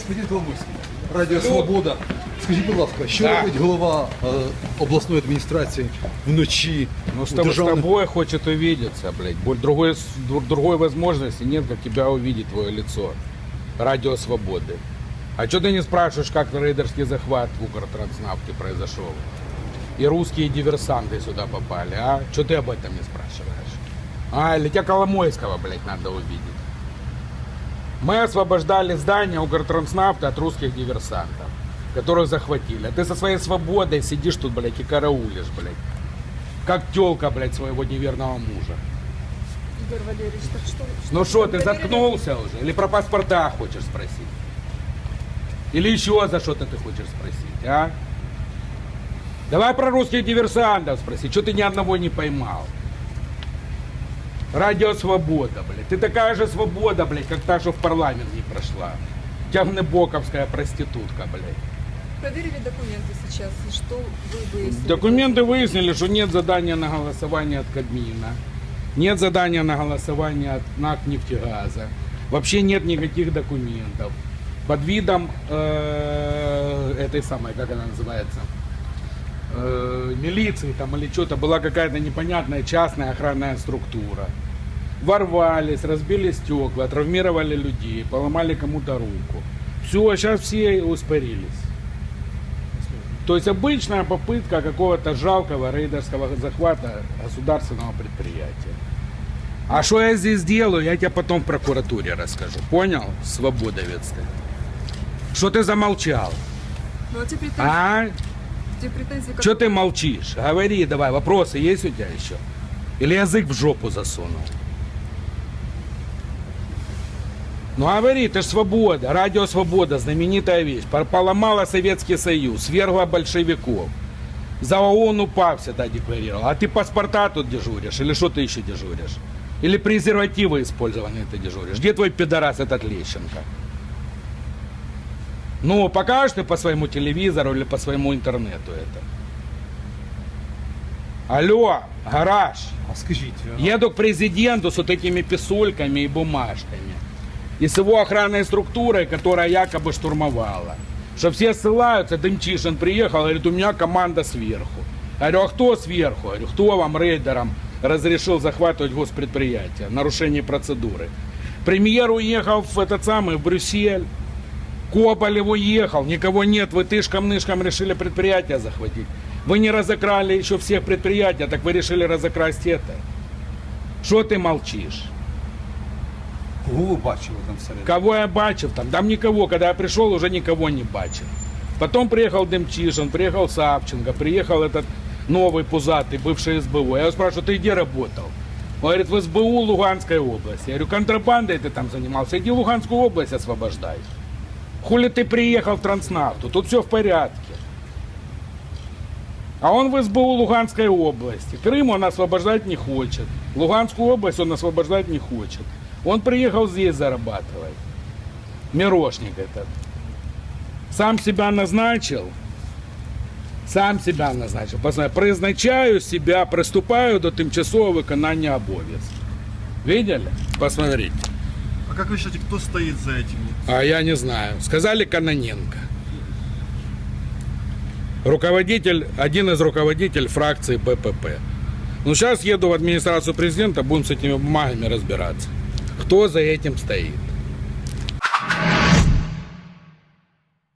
Господин Коломойський, Радіо Свобода. Скажіть, будь ласка, що Да. робить голова е, обласної адміністрації вночі Ну, с, у тоб- с державних тобой хочет увидеться, блядь. Боль- Другой, с- дру- другой возможности нет, как тебя увидеть твое лицо. Радио Свободы. А что ты не спрашиваешь, как рейдерский захват в Укртранснафте произошел? И русские диверсанты сюда попали, а? Что ты об этом не спрашиваешь? А, или тебя Коломойского, блядь, надо увидеть. Мы освобождали здание Укртранснафта от русских диверсантов, которых захватили. А ты со своей свободой сидишь тут, блядь, и караулишь, блядь. Как телка, блядь, своего неверного мужа. Игорь Валерьевич, так что... Ну что, ты проверили? заткнулся уже? Или про паспорта хочешь спросить? Или еще за что-то ты хочешь спросить, а? Давай про русских диверсантов спроси. Что ты ни одного не поймал? Радио Свобода, блядь. Ты такая же свобода, блядь, как та, что в парламент не прошла. Тягнебоковская проститутка, блядь. Проверили документы сейчас, и что вы выяснили? Документы выяснили, что нет задания на голосование от Кабмина, нет задания на голосование от НАК нефтегаза, вообще нет никаких документов. Под видом э, этой самой, как она называется, милиции там или что-то была какая-то непонятная частная охранная структура. Ворвались, разбили стекла, травмировали людей, поломали кому-то руку. Все, сейчас все успорились. То есть обычная попытка какого-то жалкого рейдерского захвата государственного предприятия. А что я здесь делаю, я тебе потом в прокуратуре расскажу. Понял? Свободовецкая. Что ты замолчал? Ну а те претензии, А? Те претензии Что ты молчишь? Говори давай, вопросы есть у тебя еще? Или язык в жопу засунул? Ну говори, ты ж свобода, радио свобода, знаменитая вещь. Поломала Советский Союз, свергла большевиков. За ООН УПА всегда декларировал. А ты паспорта тут дежуришь? Или что ты еще дежуришь? Или презервативы использованные ты дежуришь? Где твой пидорас этот Лещенко? Ну, покажешь ты по своему телевизору или по своему интернету это? Алло, гараж. А скажіть, е, Еду к президенту с вот этими писульками и бумажками. И с его охранной структурой, которая якобы штурмовала. Что все ссылаются, Дымчишин приехал, говорит, у меня команда сверху. Я говорю, а кто сверху? Я говорю, кто вам, рейдерам, разрешил захватывать госпредприятие? Нарушение процедуры. Премьер уехал в этот самый, в Брюссель. Коболев уехал, никого нет, вы тышком-нышком решили предприятие захватить. Вы не разокрали еще всех предприятий, так вы решили разокрасть это. Что ты молчишь? кого ви бачили там всередині? Кого я бачив там? Там никого. Когда я пришел, уже никого не бачил. Потом приехал Демчишин, приехал Савченко, приехал этот новый пузатый, бывший СБУ. Я его спрашиваю, ты где работал? Он говорит, в СБУ Луганской области. Я говорю, контрабандой ты там занимался? Иди Луганскую область освобождай. Хули ты приехал в Транснафту? Тут все в порядке. А он в СБУ Луганской области. Крым он освобождать не хочет. Луганскую область он освобождать не хочет. Он приехал здесь зарабатывать. Мирошник этот. Сам себя назначил. Сам себя назначил. Посмотри, призначаю себя, приступаю до тимчасового виконання обов'язків. Видели? Посмотрите. А как вы считаете, кто стоит за этим? А я не знаю. Сказали Каноненко. Руководитель, один из руководителей фракции БПП. Ну, сейчас еду в администрацию президента, будем с этими бумагами разбираться. Кто за этим стоит?